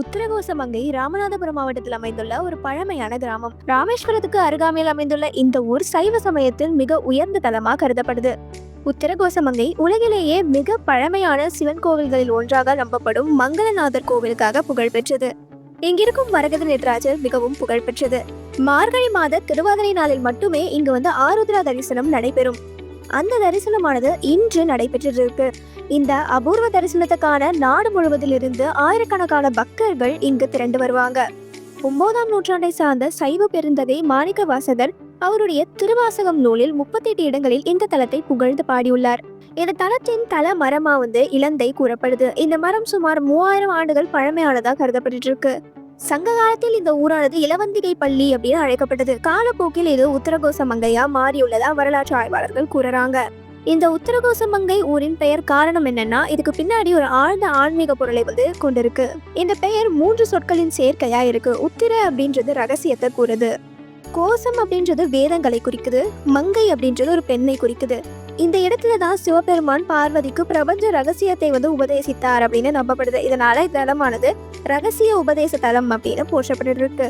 உத்தரகோசமங்கை ராமநாதபுரம் மாவட்டத்தில் அமைந்துள்ள ஒரு பழமையான கிராமம். ராமேஸ்வரத்துக்கு அருகாமையில் அமைந்துள்ள இந்த ஊர் சைவ சமயத்தில் மிக உயர்ந்த தலமாக கருதப்படுது. உத்தரகோசமங்கை உலகிலேயே மிக பழமையான சிவன் கோவில்களில் ஒன்றாக நம்பப்படும் மங்களநாதர் கோவிலுக்காக புகழ்பெற்றது இங்கிருக்கும் வரகத நடராஜர் மிகவும் புகழ்பெற்றது மார்கழி மாத திருவாதிரை நாளில் மட்டுமே இங்கு வந்து ஆருத்ரா தரிசனம் நடைபெறும். அந்த தரிசனமானது இன்று நடைபெற்றிருக்கு. இந்த அபூர்வ தரிசனத்துக்கான நாடு முழுவதிலிருந்து ஆயிரக்கணக்கான பக்தர்கள் இங்கு திரண்டு வருவாங்க. ஒன்பதாம் நூற்றாண்டை சார்ந்த சைவ பெருந்தகை மாணிக்க வாசகர் அவருடைய திருவாசகம் நூலில் முப்பத்தெட்டு இடங்களில் இந்த தலத்தை புகழ்ந்து பாடியுள்ளார். இந்த தலத்தின் தல மரமா வந்து இலந்தை கூறப்படுது. இந்த மரம் சுமார் மூவாயிரம் ஆண்டுகள் பழமையானதா கருதப்பட்டு இருக்கு சங்க காலத்தில் இந்த ஊரானது இளவந்திகை பள்ளி அப்படின்னு அழைக்கப்பட்டது. காலப்போக்கில் இது உத்தரகோச மங்கையா மாறியுள்ளதா வரலாற்று ஆய்வாளர்கள் கூறுறாங்க. இந்த உத்தரகோசமங்கை ஊரின் பெயர் காரணம் என்னன்னா இதுக்கு பின்னாடி ஒரு ஆழ்ந்த ஆன்மீக பொருளை வந்து கொண்டிருக்கு. இந்த பெயர் மூன்று சொற்களின் சேர்க்கையா இருக்கு. உத்திர அப்படின்றது ரகசியத்தை கூறுது. கோசம் அப்படின்றது வேதங்களை குறிக்குது. மங்கை அப்படின்றது ஒரு பெண்ணை குறிக்குது. இந்த இடத்துல தான் சிவபெருமான் பார்வதிக்கு பிரபஞ்ச ரகசியத்தை வந்து உபதேசித்தார் அப்படின்னு நம்பப்படுது. இதனால இந்த தலமானது ரகசிய உபதேச தலம் அப்படின்னு போற்றப்பட்டு இருக்கு